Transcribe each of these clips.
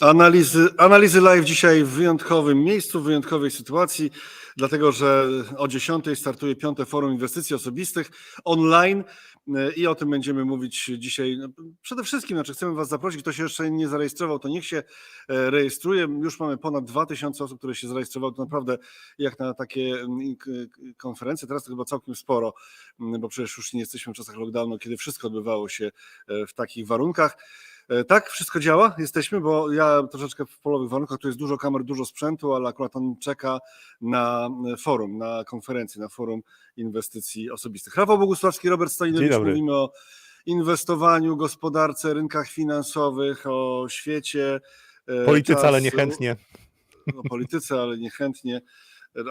Analizy, analizy live dzisiaj w wyjątkowym miejscu, w wyjątkowej sytuacji, dlatego że o 10 startuje piąte forum inwestycji osobistych online e, i o tym będziemy mówić dzisiaj. No, Przede wszystkim, znaczy chcemy Was zaprosić, kto się jeszcze nie zarejestrował, to niech się e, rejestruje. Już mamy ponad 2000 osób, które się zarejestrowały. To naprawdę jak na takie konferencje, teraz to chyba całkiem sporo, bo przecież już nie jesteśmy w czasach lockdownu, kiedy wszystko odbywało się e, w takich warunkach. E, Tak, wszystko działa, jesteśmy, bo ja troszeczkę w polowych warunkach, tu jest dużo kamer, dużo sprzętu, ale akurat on czeka na forum, na konferencję, na forum inwestycji osobistych. Rafał Bogusławski, Robert Stalinowicz, mówimy o inwestowaniu, gospodarce, rynkach finansowych, o świecie. e, Polityce, ale niechętnie. O polityce, ale niechętnie,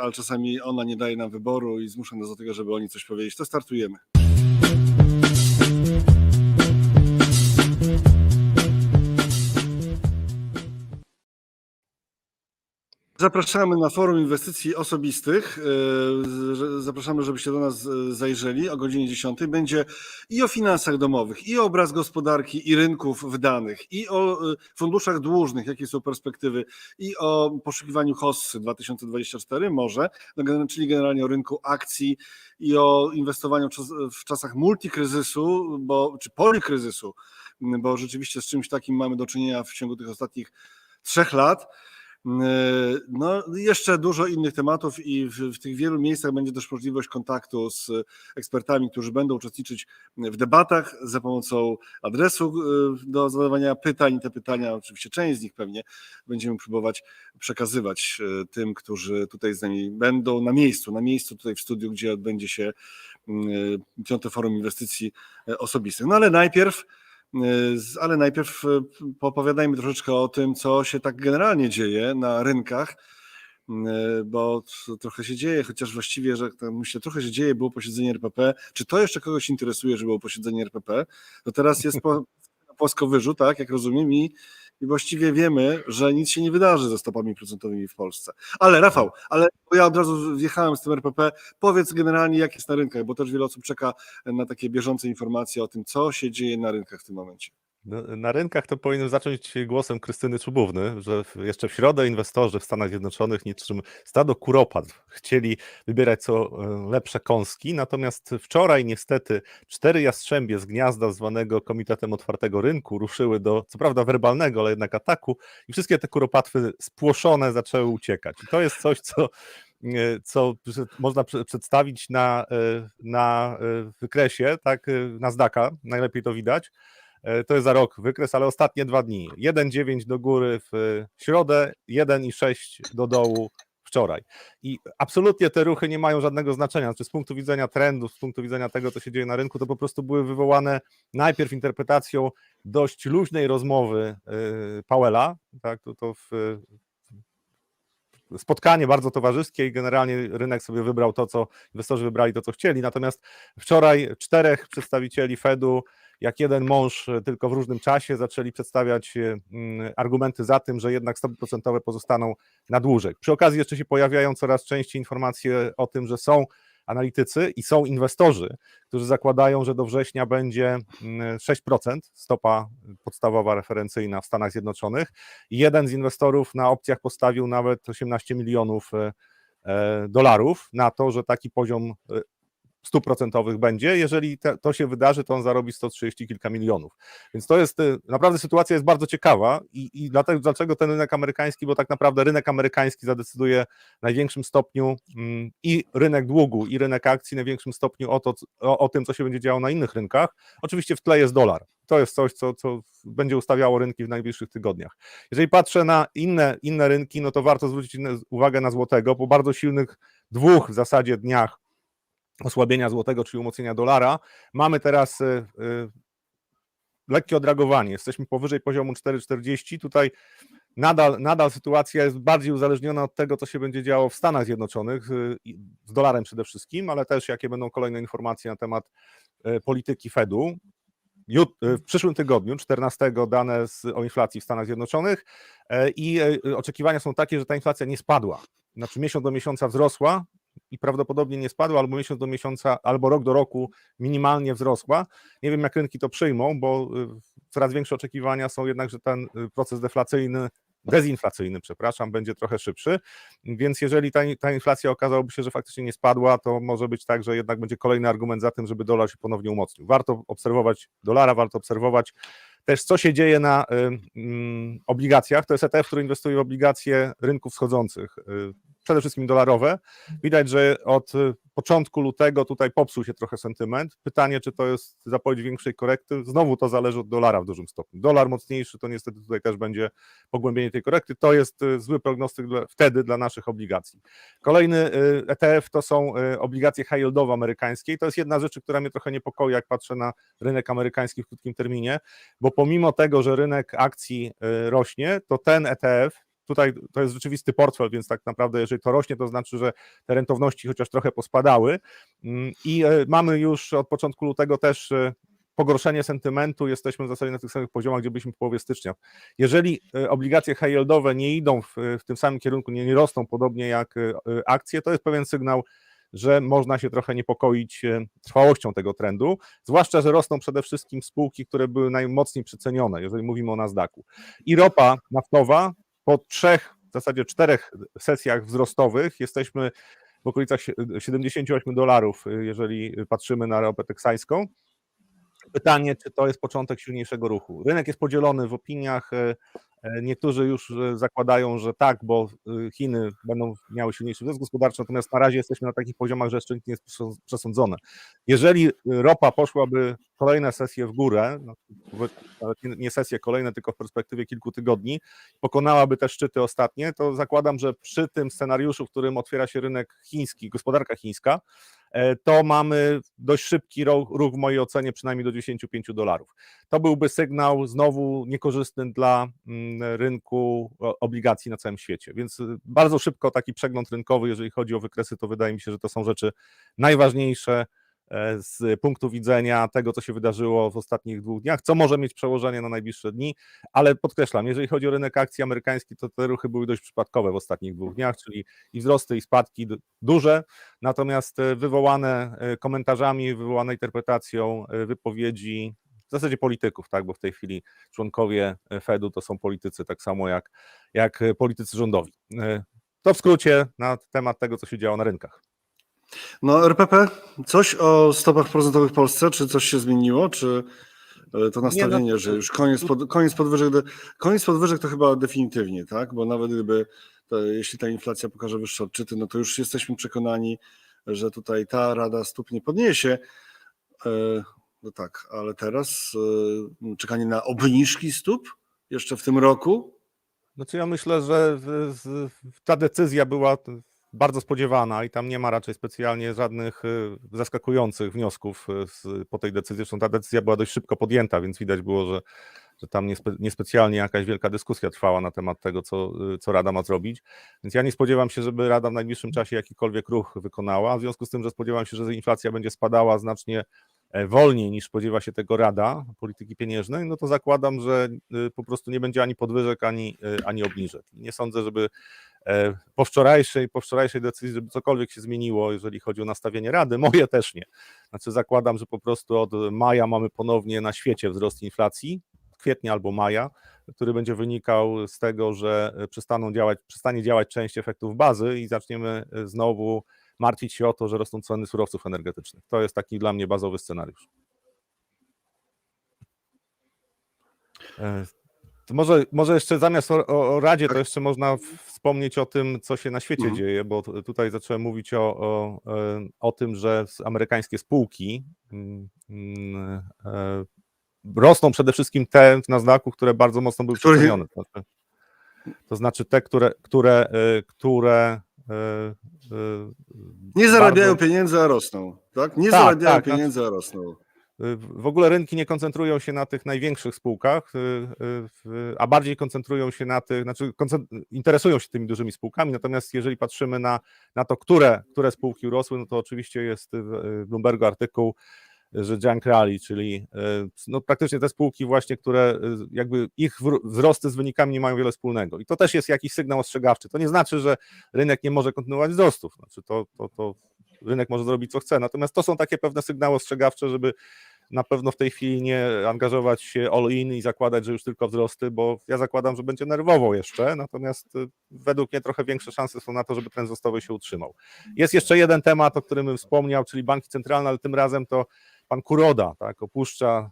ale czasami ona nie daje nam wyboru i zmusza nas do tego, żeby oni coś powiedzieć. To startujemy. Zapraszamy na forum inwestycji osobistych. Że- Zapraszamy, żebyście do nas yy, zajrzeli o godzinie 10. Będzie i o finansach domowych, i o obraz gospodarki i rynków w danych, i o yy, funduszach dłużnych, jakie są perspektywy, i o poszukiwaniu hossy 2024 może, no, czyli generalnie o rynku akcji i o inwestowaniu w czasach multikryzysu, bo, czy polikryzysu, bo rzeczywiście z czymś takim mamy do czynienia w ciągu tych ostatnich trzech lat. No, jeszcze dużo innych tematów i w, w tych wielu miejscach będzie też możliwość kontaktu z ekspertami, którzy będą uczestniczyć w debatach za pomocą adresu y, do zadawania pytań. Te pytania, oczywiście część z nich pewnie będziemy próbować przekazywać y, tym, którzy tutaj z nami będą na miejscu, na miejscu tutaj w studiu, gdzie odbędzie się y, piąte forum inwestycji osobistych. No ale najpierw Ale najpierw e, poopowiadajmy troszeczkę o tym, co się tak generalnie dzieje na rynkach, e, bo trochę się dzieje, chociaż właściwie, że tak myślę, trochę się dzieje, było posiedzenie RPP. Czy to jeszcze kogoś interesuje, że było posiedzenie RPP? To teraz jest po, płaskowyżu, tak, jak rozumiem, i, i właściwie wiemy, że nic się nie wydarzy ze stopami procentowymi w Polsce. Ale Rafał, ale ja od razu wjechałem z tym RPP. Powiedz generalnie, jak jest na rynkach, bo też wiele osób czeka na takie bieżące informacje o tym, co się dzieje na rynkach w tym momencie. No, Na rynkach to powinien zacząć głosem Krystyny Czubówny, że jeszcze w środę inwestorzy w Stanach Zjednoczonych niczym stado kuropat chcieli wybierać co e, lepsze kąski, natomiast wczoraj niestety cztery jastrzębie z gniazda zwanego Komitetem Otwartego Rynku ruszyły do, co prawda werbalnego, ale jednak ataku i wszystkie te kuropatwy spłoszone zaczęły uciekać. I to jest coś, co e, co można prze- przedstawić na, e, na wykresie, tak, e, Nasdaqa, najlepiej to widać. E, To jest za rok wykres, ale ostatnie dwa dni. 1,9 do góry w środę, 1,6 do dołu wczoraj. I absolutnie te ruchy nie mają żadnego znaczenia. Znaczy z punktu widzenia trendów, z punktu widzenia tego, co się dzieje na rynku, to po prostu były wywołane najpierw interpretacją dość luźnej rozmowy e, Powella, tak, to, to w, spotkanie bardzo towarzyskie i generalnie rynek sobie wybrał to, co inwestorzy wybrali to, co chcieli. Natomiast wczoraj czterech przedstawicieli Fedu, jak jeden mąż, e, tylko w różnym czasie, zaczęli przedstawiać e, mm, argumenty za tym, że jednak stopy procentowe pozostaną na dłużej. Przy okazji jeszcze się pojawiają coraz częściej informacje o tym, że są analitycy i są inwestorzy, którzy zakładają, że do września będzie mm, 6% stopa podstawowa referencyjna w Stanach Zjednoczonych. Jeden z inwestorów na opcjach postawił nawet 18 milionów e, dolarów na to, że taki poziom e, stóp procentowych będzie. Jeżeli te, to się wydarzy, to on zarobi 130 kilka milionów. Więc to jest, e, naprawdę sytuacja jest bardzo ciekawa i, i dlatego, dlaczego ten rynek amerykański, bo tak naprawdę rynek amerykański zadecyduje w największym stopniu mm, i rynek długu, i rynek akcji w największym stopniu o, to, o, o tym, co się będzie działo na innych rynkach. Oczywiście w tle jest dolar. To jest coś, co, co będzie ustawiało rynki w najbliższych tygodniach. Jeżeli patrzę na inne, inne rynki, no to warto zwrócić uwagę na złotego. Po bardzo silnych dwóch w zasadzie dniach osłabienia złotego, czyli umocnienia dolara, mamy teraz y, y, lekkie odragowanie. Jesteśmy powyżej poziomu 4,40. Tutaj nadal, nadal sytuacja jest bardziej uzależniona od tego, co się będzie działo w Stanach Zjednoczonych, y, z dolarem przede wszystkim, ale też jakie będą kolejne informacje na temat polityki Fedu. W przyszłym tygodniu, 14 dane z, o inflacji w Stanach Zjednoczonych i oczekiwania są takie, że ta inflacja nie spadła. Znaczy miesiąc do miesiąca wzrosła i prawdopodobnie nie spadła, albo miesiąc do miesiąca, albo rok do roku minimalnie wzrosła. Nie wiem, jak rynki to przyjmą, bo y, coraz większe oczekiwania są jednak, że ten y, proces deflacyjny, dezinflacyjny, przepraszam, będzie trochę szybszy, więc jeżeli ta, ta inflacja okazałoby się, że faktycznie nie spadła, to może być tak, że jednak będzie kolejny argument za tym, żeby dolar się ponownie umocnił. Warto obserwować dolara, warto obserwować też, co się dzieje na y, mm, obligacjach. To jest ETF, który inwestuje w obligacje rynków wschodzących, y, przede wszystkim dolarowe. Widać, że od y, początku lutego tutaj popsuł się trochę sentyment. Pytanie, czy to jest zapowiedź większej korekty? Znowu to zależy od dolara w dużym stopniu. Dolar mocniejszy to niestety tutaj też będzie pogłębienie tej korekty. To jest y, zły prognostyk dla, wtedy dla naszych obligacji. Kolejny y, ETF to są obligacje high yieldowe amerykańskie. I to jest jedna z rzeczy, która mnie trochę niepokoi, jak patrzę na rynek amerykański w krótkim terminie, bo pomimo tego, że rynek akcji rośnie, to ten ETF, tutaj to jest rzeczywisty portfel, więc tak naprawdę jeżeli to rośnie, to znaczy, że te rentowności chociaż trochę pospadały Mm, i e, mamy już od początku lutego też e, pogorszenie sentymentu, jesteśmy w zasadzie na tych samych poziomach, gdzie byliśmy w połowie stycznia. Jeżeli e, obligacje high yieldowe nie idą w, w tym samym kierunku, nie, nie rosną podobnie jak akcje, to jest pewien sygnał, że można się trochę niepokoić trwałością tego trendu, zwłaszcza, że rosną przede wszystkim spółki, które były najmocniej przecenione, jeżeli mówimy o Nasdaqu. I ropa naftowa po trzech, w zasadzie czterech sesjach wzrostowych jesteśmy w okolicach sie- 78 dolarów, jeżeli patrzymy na ropę teksańską. Pytanie, czy to jest początek silniejszego ruchu? Rynek jest podzielony w opiniach. E, e, Niektórzy już e, zakładają, że tak, bo y, Chiny będą miały silniejszy wzrost gospodarczy, natomiast na razie jesteśmy na takich poziomach, że jeszcze nie jest przesąd- przesądzone. Jeżeli ropa poszłaby kolejne sesje w górę, no, nie- sesje kolejne, tylko w perspektywie kilku tygodni, pokonałaby te szczyty ostatnie, to zakładam, że przy tym scenariuszu, w którym otwiera się rynek chiński, gospodarka chińska, e, to mamy dość szybki ruch w mojej ocenie, przynajmniej do 95 dolarów. To byłby sygnał znowu niekorzystny dla mm, rynku obligacji na całym świecie. Więc y, bardzo szybko taki przegląd rynkowy, jeżeli chodzi o wykresy, to wydaje mi się, że to są rzeczy najważniejsze e, z punktu widzenia tego, co się wydarzyło w ostatnich dwóch dniach, co może mieć przełożenie na najbliższe dni, ale podkreślam, jeżeli chodzi o rynek akcji amerykański, to te ruchy były dość przypadkowe w ostatnich dwóch dniach, czyli i wzrosty, i spadki duże, natomiast e, wywołane e, komentarzami, wywołane interpretacją e, wypowiedzi w zasadzie polityków, tak, bo w tej chwili członkowie e, Fedu to są politycy tak samo jak, jak e, politycy rządowi. E, To w skrócie na temat tego, co się działo na rynkach. No RPP, coś o stopach procentowych w Polsce, czy coś się zmieniło, czy e, to nastawienie, że już koniec, pod, koniec, podwyżek, koniec podwyżek to chyba definitywnie, tak? Bo nawet gdyby, to, jeśli ta inflacja pokaże wyższe odczyty, no to już jesteśmy przekonani, że tutaj ta rada stóp nie podniesie. E, No tak, ale teraz e, czekanie na obniżki stóp jeszcze w tym roku, Znaczy ja myślę, że ta decyzja była bardzo spodziewana i tam nie ma raczej specjalnie żadnych y, zaskakujących wniosków y, z, po tej decyzji. Zresztą ta decyzja była dość szybko podjęta, więc widać było, że, że tam niespe, niespecjalnie jakaś wielka dyskusja trwała na temat tego, co, y, co Rada ma zrobić. Więc ja nie spodziewam się, żeby Rada w najbliższym czasie jakikolwiek ruch wykonała. W związku z tym, że spodziewam się, że inflacja będzie spadała znacznie wolniej niż spodziewa się tego Rada Polityki Pieniężnej, no to zakładam, że y, po prostu nie będzie ani podwyżek, ani, y, ani obniżek. Nie sądzę, żeby e, po wczorajszej, po wczorajszej decyzji, żeby cokolwiek się zmieniło, jeżeli chodzi o nastawienie Rady. Moje też nie. Znaczy zakładam, że po prostu od maja mamy ponownie na świecie wzrost inflacji, kwietnia albo maja, który będzie wynikał z tego, że e, przestaną działać, przestanie działać część efektów bazy i zaczniemy e, znowu martwić się o to, że rosną ceny surowców energetycznych. To jest taki dla mnie bazowy scenariusz. E, To może, może jeszcze zamiast o, o Radzie, to Tak. jeszcze można wspomnieć o tym, co się na świecie Mhm. dzieje, bo tutaj zacząłem mówić o, o, e, o tym, że amerykańskie spółki mm, mm, e, rosną przede wszystkim te w Nasdaqu, które bardzo mocno były przecenione. To znaczy, to znaczy te, które, które, które nie zarabiają bardzo- pieniędzy, a rosną, tak? Nie Tak, zarabiają tak, pieniędzy, a rosną. Y, W ogóle rynki nie koncentrują się na tych największych spółkach, y, y, a bardziej koncentrują się na tych, znaczy interesują się tymi dużymi spółkami, natomiast jeżeli patrzymy na, na to, które, które spółki urosły, no to oczywiście jest w w Bloombergu artykuł, że Junk Rally, czyli y, no praktycznie te spółki właśnie, które y, jakby ich wzrosty z wynikami nie mają wiele wspólnego. I to też jest jakiś sygnał ostrzegawczy. To nie znaczy, że rynek nie może kontynuować wzrostów. Znaczy to, to, to rynek może zrobić co chce. Natomiast to są takie pewne sygnały ostrzegawcze, żeby na pewno w tej chwili nie angażować się all in i zakładać, że już tylko wzrosty, bo ja zakładam, że będzie nerwowo jeszcze, natomiast y, według mnie trochę większe szanse są na to, żeby trend wzrostowy się utrzymał. Jest jeszcze jeden temat, o którym bym wspomniał, czyli banki centralne, ale tym razem to pan Kuroda tak, opuszcza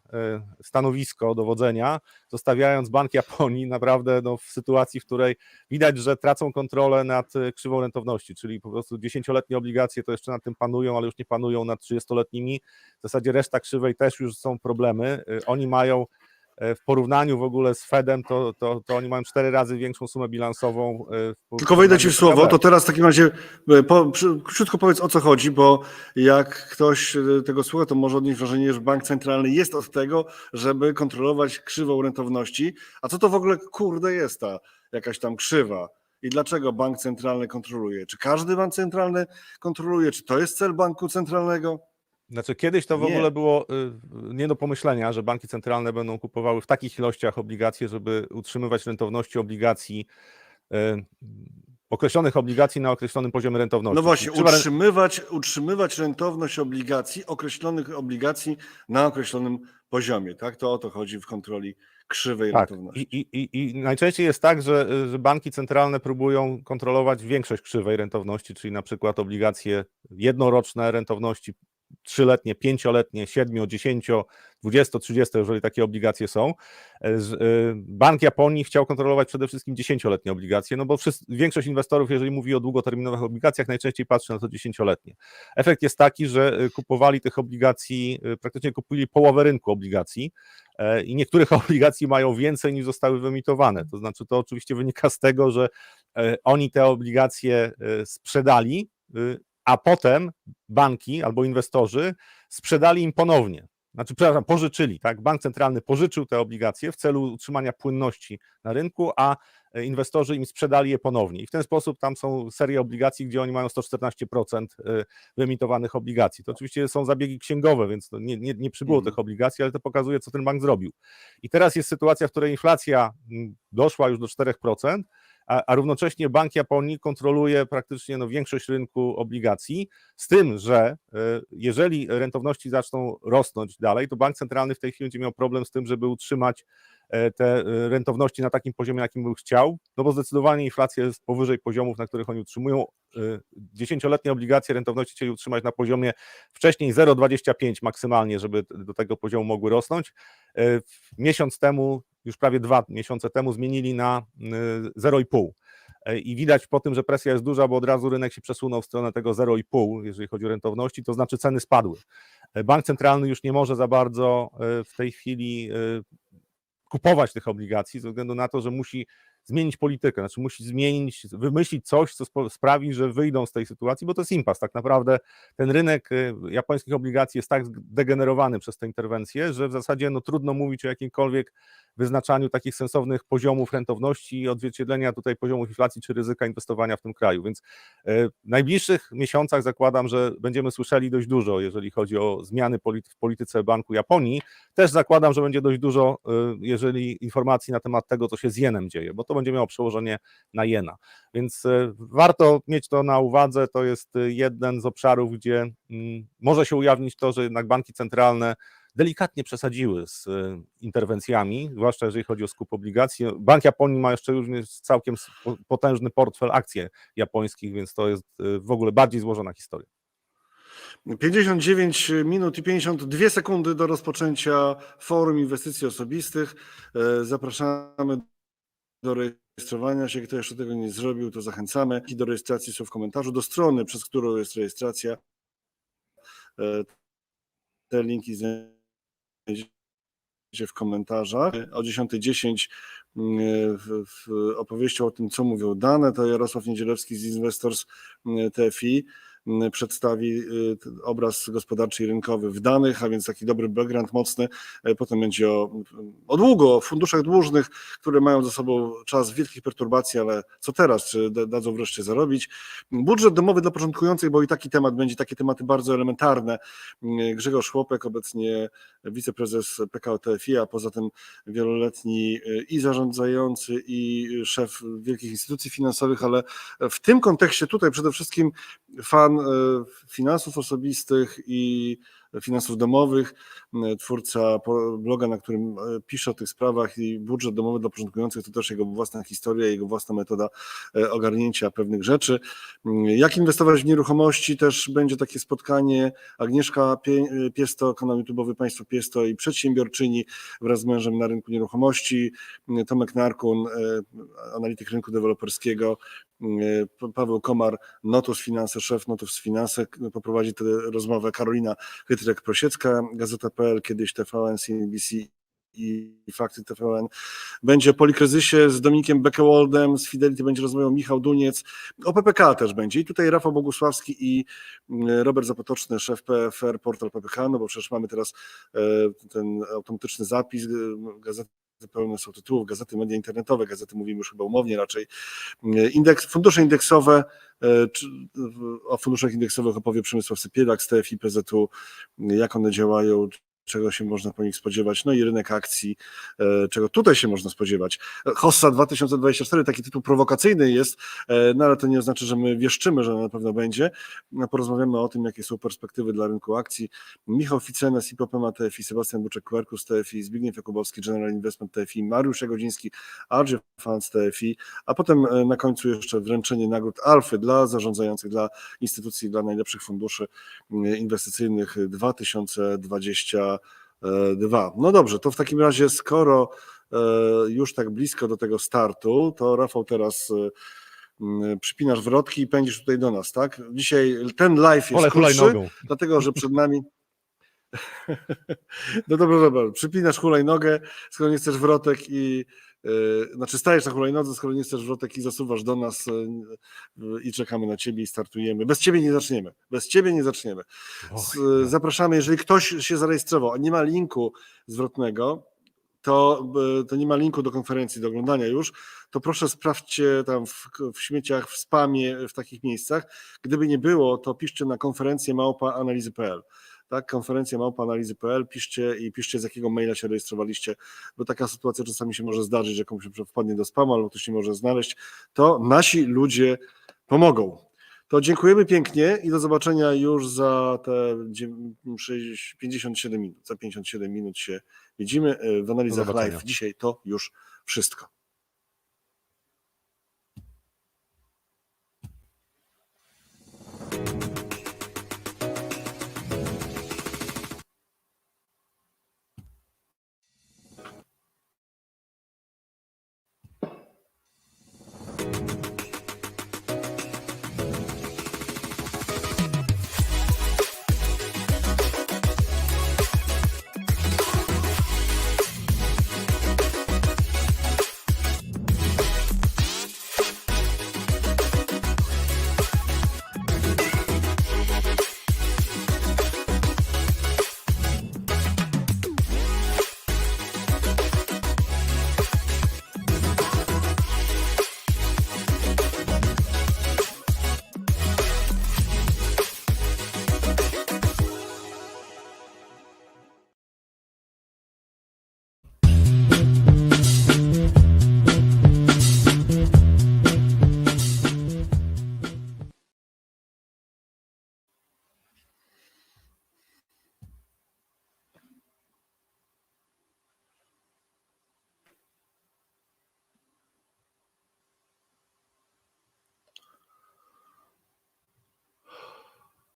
y, stanowisko dowodzenia, zostawiając Bank Japonii naprawdę no, w sytuacji, w której widać, że tracą kontrolę nad y, krzywą rentowności, czyli po prostu dziesięcioletnie obligacje to jeszcze nad tym panują, ale już nie panują nad 30-letnimi. W zasadzie reszta krzywej też już są problemy. Y, Oni mają w porównaniu w ogóle z Fedem, to, to, to oni mają cztery razy większą sumę bilansową. w Tylko wejdę ci w słowo, to teraz w takim razie e, po, krótko powiedz o co chodzi, bo jak ktoś e, tego słucha, to może odnieść wrażenie, że bank centralny jest od tego, żeby kontrolować krzywą rentowności. A co to w ogóle kurde jest ta jakaś tam krzywa? I dlaczego bank centralny kontroluje? Czy każdy bank centralny kontroluje? Czy to jest cel banku centralnego? Znaczy kiedyś to w Nie. ogóle było y, nie do pomyślenia, że banki centralne będą kupowały w takich ilościach obligacje, żeby utrzymywać rentowności obligacji, y, określonych obligacji na określonym poziomie rentowności. No właśnie, ren- utrzymywać, utrzymywać rentowność obligacji, określonych obligacji na określonym poziomie. Tak? To o to chodzi w kontroli krzywej Tak, rentowności. i, i, i, i najczęściej jest tak, że, y, że banki centralne próbują kontrolować większość krzywej rentowności, czyli na przykład obligacje jednoroczne rentowności, trzyletnie, pięcioletnie, siedmiu, dziesięcio, dwudziesto, trzydziesto, jeżeli takie obligacje są. E, y, Bank Japonii chciał kontrolować przede wszystkim dziesięcioletnie obligacje, no bo wszyscy, większość inwestorów, jeżeli mówi o długoterminowych obligacjach, najczęściej patrzy na to dziesięcioletnie. Efekt jest taki, że y, kupowali tych obligacji, praktycznie kupili połowę rynku obligacji, e, i niektórych obligacji mają więcej niż zostały wyemitowane. To znaczy, to oczywiście wynika z tego, że e, oni te obligacje e, sprzedali, a potem banki albo inwestorzy sprzedali im ponownie. Znaczy, przepraszam, pożyczyli, tak? Bank centralny pożyczył te obligacje w celu utrzymania płynności na rynku, a e, inwestorzy im sprzedali je ponownie. I w ten sposób tam są serie obligacji, gdzie oni mają 114% e, wyemitowanych obligacji. To oczywiście są zabiegi księgowe, więc nie, nie, nie przybyło Mhm. tych obligacji, ale to pokazuje, co ten bank zrobił. I teraz jest sytuacja, w której inflacja mm, doszła już do 4%, a, a równocześnie Bank Japonii kontroluje praktycznie no, większość rynku obligacji, z tym, że e, jeżeli rentowności zaczną rosnąć dalej, to bank centralny w tej chwili będzie miał problem z tym, żeby utrzymać te e, rentowności na takim poziomie, jakim by chciał, no bo zdecydowanie inflacja jest powyżej poziomów, na których oni utrzymują. E, Dziesięcioletnie obligacje rentowności chcieli utrzymać na poziomie wcześniej 0,25 maksymalnie, żeby do tego poziomu mogły rosnąć. E, Miesiąc temu, już prawie dwa miesiące temu zmienili na y, 0,5. E, I widać po tym, że presja jest duża, bo od razu rynek się przesunął w stronę tego 0,5, jeżeli chodzi o rentowności, to znaczy ceny spadły. E, Bank centralny już nie może za bardzo e, w tej chwili e, kupować tych obligacji ze względu na to, że musi zmienić politykę, znaczy musi zmienić, wymyślić coś, co sprawi, że wyjdą z tej sytuacji, bo to jest impas. Tak naprawdę ten rynek e, japońskich obligacji jest tak zdegenerowany przez te interwencje, że w zasadzie no, trudno mówić o jakimkolwiek wyznaczaniu takich sensownych poziomów rentowności i odzwierciedlenia tutaj poziomów inflacji czy ryzyka inwestowania w tym kraju. Więc e, w najbliższych miesiącach zakładam, że będziemy słyszeli dość dużo, jeżeli chodzi o zmiany w polityce Banku Japonii. Też zakładam, że będzie dość dużo, e, jeżeli informacji na temat tego, co się z jenem dzieje, bo to będzie miało przełożenie na jena. Więc e, warto mieć to na uwadze. To jest jeden z obszarów, gdzie mm, może się ujawnić to, że jednak banki centralne delikatnie przesadziły z e, interwencjami, zwłaszcza jeżeli chodzi o skup obligacji. Bank Japonii ma jeszcze również całkiem potężny portfel akcji japońskich, więc to jest e, w ogóle bardziej złożona historia. 59 minut i 52 sekundy do rozpoczęcia Forum Inwestycji Osobistych. E, Zapraszamy do rejestrowania się. Kto jeszcze tego nie zrobił, to zachęcamy. I do rejestracji są w komentarzu. Do strony, przez którą jest rejestracja. Te linki znajdziecie w komentarzach. O 10.10 mm, w, w opowieścią o tym, co mówią dane, to Jarosław Niedzielewski z Investors mm, TFI przedstawi y, obraz gospodarczy i rynkowy w danych, a więc taki dobry background mocny. E, Potem będzie o, o długo, o funduszach dłużnych, które mają za sobą czas wielkich perturbacji, ale co teraz? Czy da- dadzą wreszcie zarobić? Budżet domowy dla początkujących, bo i taki temat będzie, takie tematy bardzo elementarne. Grzegorz Chłopek, obecnie wiceprezes PKO TFI, a poza tym wieloletni y, i zarządzający, i szef wielkich instytucji finansowych, ale w tym kontekście tutaj przede wszystkim fan e, finansów osobistych i finansów domowych, e, twórca bloga, na którym e, pisze o tych sprawach i budżet domowy dla początkujących to też jego własna historia, jego własna metoda ogarnięcia pewnych rzeczy. Jak inwestować w nieruchomości? Też będzie takie spotkanie. Agnieszka Pie- Piesto, kanał YouTube'owy Państwo Piesto i przedsiębiorczyni wraz z mężem na rynku nieruchomości. Tomek Narkun, analityk rynku deweloperskiego. Pa- Paweł Komar, Notus Finanse, szef Notus Finanse, poprowadzi tę rozmowę. Karolina Chytrek-Prosiecka, Gazeta.pl, kiedyś TVN, CNBC i Fakty TVN. Będzie po Polikryzysie z Dominikiem Beckewaldem, z Fidelity będzie rozmawiał Michał Duniec, o PPK też będzie i tutaj Rafał Bogusławski i mm, Robert Zapotoczny, szef PFR, portal PPK, no bo przecież mamy teraz e, ten automatyczny zapis, e, gazety pełne są tytułów, gazety media internetowe, gazety mówimy już chyba umownie raczej, Indeks, fundusze indeksowe, e, o funduszach indeksowych opowie Przemysław Sypielak z TFI PZU, jak one działają, czego się można po nich spodziewać, no i rynek akcji, e, czego tutaj się można spodziewać. Hossa 2024, taki tytuł prowokacyjny jest, e, no ale to nie oznacza, że my wieszczymy, że na pewno będzie. No, porozmawiamy o tym, jakie są perspektywy dla rynku akcji. Michał Ficenes, IPOPEMA TFI, Sebastian Buczek, Quercus TFI, Zbigniew Jakubowski, General Investment TFI, Mariusz Jagodziński, Argy Funds TFI, a potem e, na końcu jeszcze wręczenie nagród Alfy dla zarządzających, dla instytucji, dla najlepszych funduszy inwestycyjnych 2020 22. No dobrze, to w takim razie, skoro e, już tak blisko do tego startu, to Rafał teraz e, przypinasz wrotki i pędzisz tutaj do nas, tak? Dzisiaj ten live jest Ole, krótszy, dlatego że przed nami... No dobrze, dobra, przypinasz hulajnogę, skoro nie chcesz wrotek i znaczy stajesz na hulajnodze, skoro nie chcesz wrotek i zasuwasz do nas yy, i czekamy na ciebie i startujemy. Bez ciebie nie zaczniemy. Bez ciebie nie zaczniemy. Och, Z, zapraszamy, jeżeli ktoś się zarejestrował, a nie ma linku zwrotnego, to, to nie ma linku do konferencji, do oglądania już, to proszę sprawdźcie tam w, w śmieciach, w spamie, w takich miejscach. Gdyby nie było, to piszcie na konferencję małpaanalizy.pl. Tak, konferencja małpaanalizy.pl, piszcie i piszcie z jakiego maila się rejestrowaliście, bo taka sytuacja czasami się może zdarzyć, że komuś wpadnie do spamu albo ktoś nie może znaleźć, to nasi ludzie pomogą. To dziękujemy pięknie i do zobaczenia już za te dzie- sześć- 57 minut. Za 57 minut się widzimy y, w analizach live. Dzisiaj to już wszystko.